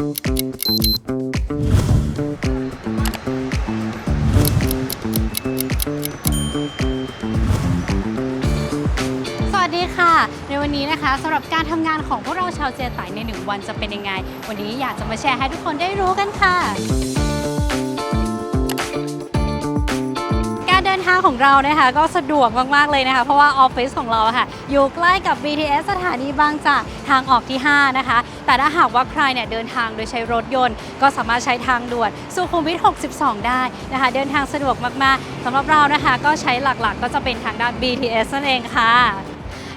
สวัสดีค่ะ ในวันนี้นะคะสำหรับการทำงานของพวกเราชาวเจไตในหนึ่งวันจะเป็นยังไง วันนี้อยากจะมาแชร์ให้ทุกคนได้รู้กันค่ะ ของเรานะคะก็สะดวกมาก ๆ เลยนะคะ เพราะว่าออฟฟิศของเราค่ะ อยู่ใกล้กับ BTS สถานีบางจากทางออกที่ 5 นะคะ แต่ถ้าหากว่าใครเนี่ยเดินทางโดยใช้รถยนต์ ก็สามารถใช้ทางด่วนสุขุมวิท 62 ได้นะคะ เดินทางสะดวกมาก ๆสำหรับเรานะคะก็ใช้หลักๆ ก็จะเป็นทางด้าน BTS นั่นเองค่ะ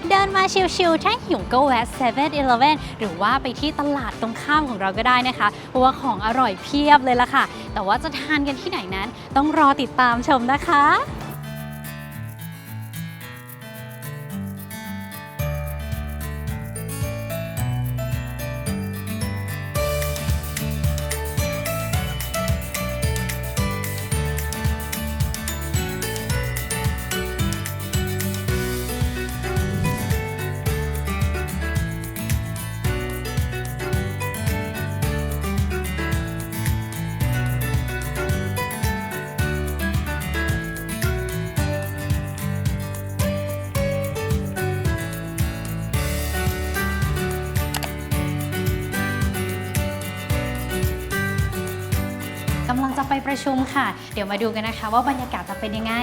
เดินมาชิลๆ ถ้าหิวก็แวะ7 e เ e ่ e อหรือว่าไปที่ตลาดตรงข้ามของเราก็ได้นะคะ เพราะว่าของอร่อยเพียบเลยล่ะค่ะ แต่ว่าจะทานกันที่ไหนนั้น ต้องรอติดตามชมนะคะ จะไปประชุมค่ะ เดี๋ยวมาดูกันนะคะ ว่าบรรยากาศจะเป็นยังไง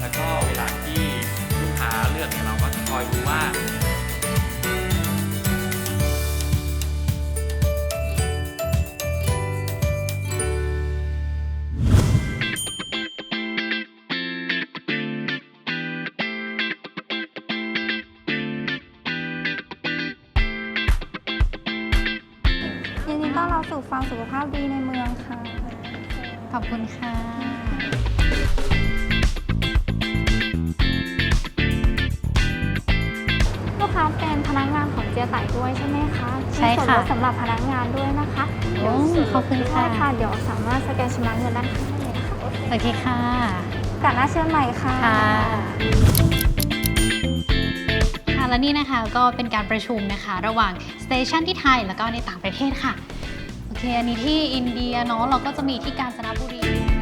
แล้วก็เวลาที่ลูกค้าเลือกเนี่ยเราก็จะคอยดูว่า ยินดีต้อนรับสู่ฟาร์มสุขภาพดีในเมืองค่ะ ขอบคุณค่ะลูกค้าเป็นพนักงานของเจียไต่ด้วยใช่ไหมคะใช่มีส่วนค่ะลดสำหรับพนักงานด้วยนะคะโอ้เดี๋ยวขอบคุณค่ะ ได้ค่ะ เดี๋ยวสามารถสแกนชำระเงินด้านข้างได้เลยนะคะโอเคค่ะกาดหน้าเชิญใหม่ค่ะ ค่ะ ค่ะและนี่นะคะก็เป็นการประชุมนะคะ ระหว่างสเตชันที่ไทยแล้วก็ในต่างประเทศค่ะโอ เค อันนี้ที่อินเดียเนาะเราก็จะมีที่กาญจนบุรี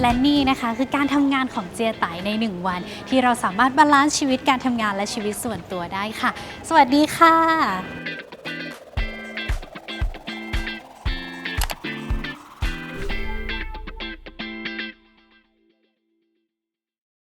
และนี่นะคะคือการทำงานของเจียไตใน 1 วัน ที่เราสามารถบาลานซ์ชีวิตการทำงานและชีวิตส่วนตัวได้ค่ะ สวัสดีค่ะ